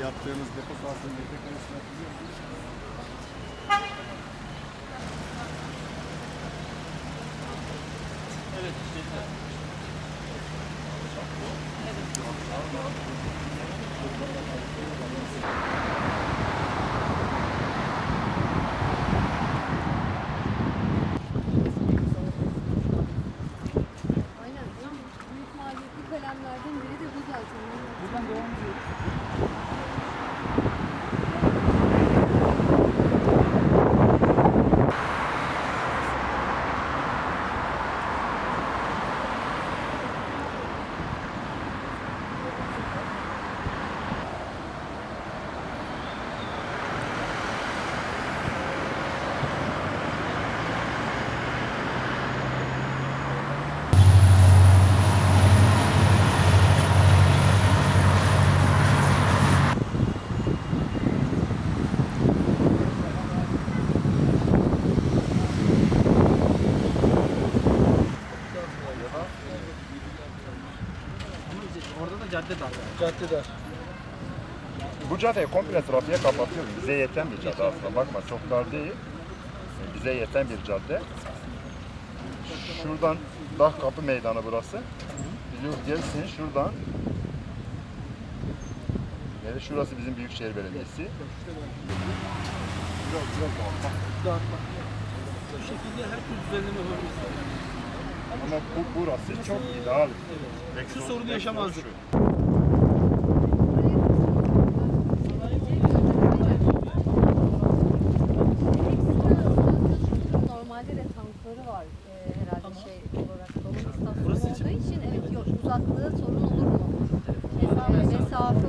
Yaptığımız depo sahasının depo konusunda biliyor musunuz? Evet, işte. Maliyetli kalemlerden biri de bu zaten. Buradan devam ediyoruz. Orada da cadde dar. Cadde dar. Bu caddeyi komple trafiğe kapatıyoruz. Bize yeten bir cadde aslında. Bakma çok dar değil. Bize yeten bir cadde. Şuradan Dağ Kapı Meydanı burası. Biliyor gelsin şuradan. Yani şurası bizim Büyükşehir Belediyesi. Biraz biraz daha. Bu şekilde her türlü düzenleme yapabiliriz. Ama bu burası çok ideal. Şu sorunu yaşamazdık. Normalde de tankları var e, herhalde şey olarak dolum istasyonu Burası olduğu için için. evet yok uzaklığı sorun olur mu? Mesafe, mesafe